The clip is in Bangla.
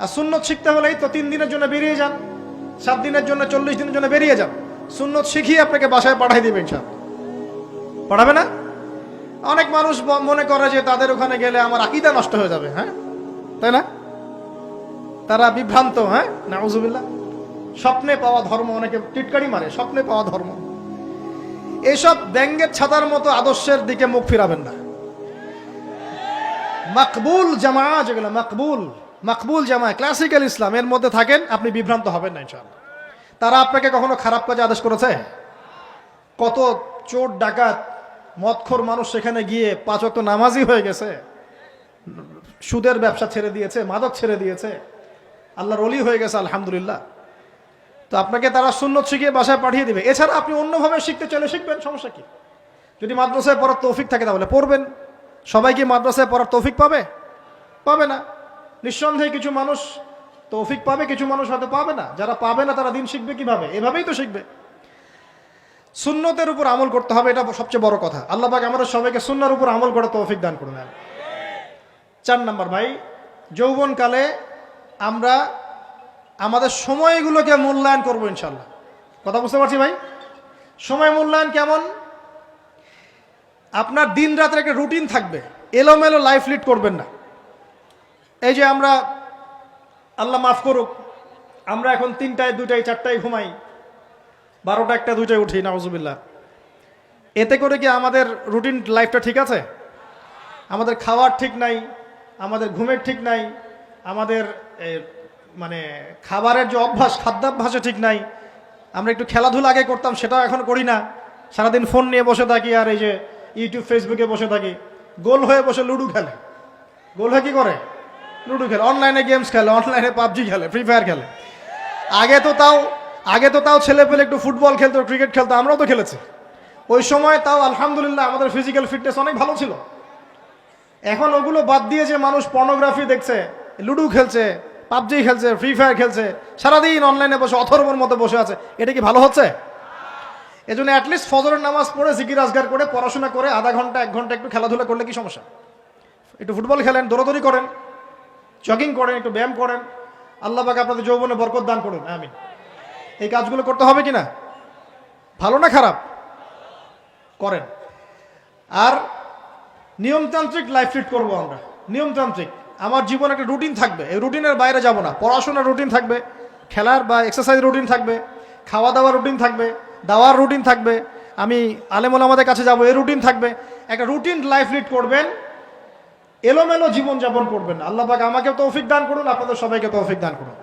আর সুন্নত শিখতে হলেই তো তিন দিনের জন্য বেরিয়ে যান, সাত দিনের জন্য, চল্লিশ দিনের জন্য বেরিয়ে যান। সুন্নত শিখিয়ে আপনাকে বাসায় পাঠাই দিবেন সব পড়াবে না? অনেক মানুষ মনে করে যে তাদের ওখানে গেলে আমার আকিদা নষ্ট হয়ে যাবে হ্যাঁ? তাই না? তারা বিভ্রান্ত হ্যাঁ? নাউজুবিল্লাহ। স্বপ্নে পাওয়া ধর্ম অনেকে টিটকারি মারে, স্বপ্নে পাওয়া ধর্ম। এসব ব্যাঙ্গের ছাতার মতো আদর্শের দিকে মুখ ফিরাবেন না। মাকবুল জামা যেগুলো, মাকবুল। মাকবুল জামায় ক্লাসিক্যাল ইসলাম, এর মধ্যে থাকেন, আপনি বিভ্রান্ত হবেন না ইনশাআল্লাহ। তারা আপনাকে কখনো খারাপ কাজে আদেশ করেছে? কত চোর, ডাকাত, মদখোর মানুষ সেখানে গিয়ে পাঁচ ওয়াক্ত নামাজি হয়ে গেছে, সুদের ব্যবসা ছেড়ে দিয়েছে, মাদক ছেড়ে দিয়েছে, আল্লাহর অলি হয়ে গেছে, আলহামদুলিল্লাহ। তো আপনাকে তারা সুন্নত শিখিয়ে বাসায় পাঠিয়ে দিবে। এছাড়া আপনি অন্যভাবে শিখতে চলে শিখবেন, সমস্যা কি? যদি মাদ্রাসায় পড়ার তৌফিক থাকে তাহলে পড়বেন। সবাই কি মাদ্রাসায় পড়ার তৌফিক পাবে? পাবে না। নিঃসন্দেহে কিছু মানুষ তৌফিক পাবে, কিছু মানুষ হয়তো পাবে না। যারা পাবে না, তারা দিন শিখবে কীভাবে? এভাবেই তো শিখবে। সুন্নতের উপর আমল করতে হবে, এটা সবচেয়ে বড় কথা। আল্লাহ পাক আমাদের সবাইকে সুন্নার উপর আমল করে তৌফিক দান করুন চার নাম্বার ভাই, যৌবনকালে আমরা আমাদের সময়গুলোকে মূল্যায়ন করব ইনশাল্লাহ কথা বুঝতে পারছি ভাই? সময় মূল্যায়ন কেমন? আপনার দিন রাতের একটা রুটিন থাকবে। এলোমেলো লাইফ লিড করবেন না। এই যে আমরা, আল্লাহ মাফ করুক, আমরা এখন তিনটায় দুইটায় চারটায় ঘুমাই। বারোটা একটা দুইটায় উঠি, নাউজুবিল্লাহ। এতে করে কি আমাদের রুটিন লাইফটা ঠিক আছে? আমাদের খাওয়ার ঠিক নাই, আমাদের ঘুমের ঠিক নাই, আমাদের মানে খাবারের যে অভ্যাস খাদ্যাভ্যাসও ঠিক নাই। আমরা একটু খেলাধুলা আগে করতাম, সেটাও এখন করি না। সারাদিন ফোন নিয়ে বসে থাকি আর এই যে ইউটিউব ফেসবুকে বসে থাকি। গোল হয়ে বসে লুডু খেলে। গোল হয়ে কী করে? লুডো খেলে অনলাইনে গেমস খেলে অনলাইনে পাবজি খেলে ফ্রি ফায়ার খেলে। আগে তো তাও, আগে তো তাও ছেলে পেলে একটু ফুটবল খেলতো ক্রিকেট খেলতো, আমরাও তো খেলেছি। ওই সময় তাও আলহামদুলিল্লাহ আমাদের ফিজিক্যাল ফিটনেস অনেক ভালো ছিল। এখন ওগুলো বাদ দিয়ে যে মানুষ পর্নোগ্রাফি দেখছে, লুডো খেলছে পাবজি খেলছে ফ্রি ফায়ার খেলছে, সারাদিন অনলাইনে বসে, অথর্বর মতো বসে আছে, এটা কি ভালো হচ্ছে? এই এজন্য অ্যাটলিস্ট ফজরের নামাজ পড়ে, জিকির আজগার করে, পড়াশোনা করে, আধা ঘণ্টা, এক ঘণ্টা একটু খেলাধুলা করলে কি সমস্যা? একটু ফুটবল খেলেন, দৌড়াদৌড়ি করেন জগিং করেন, একটু ব্যায়াম করেন। আল্লাহ পাক আপনাদের যৌবনে বরকত দান করুন। আমিন। এই কাজগুলো করতে হবে কি না ভালো না খারাপ? করেন। আর নিয়মতান্ত্রিক লাইফ লিড করব আমরা। নিয়মতান্ত্রিক। আমার জীবনে একটা রুটিন থাকবে। এই রুটিনের বাইরে যাব না। পড়াশোনার রুটিন থাকবে। খেলার বা এক্সারসাইজ রুটিন থাকবে। খাওয়া দাওয়ার রুটিন থাকবে। দাওয়ার রুটিন থাকবে। আমি আলেমুল আমাদের কাছে যাব। এই রুটিন থাকবে। একটা রুটিন লাইফ লিড করবেন। এলোমেলো জীবনযাপন করবেন না। আল্লাহ পাক আমাকে তৌফিক দান করুন, আপনাদের সবাইকে তৌফিক দান করুন।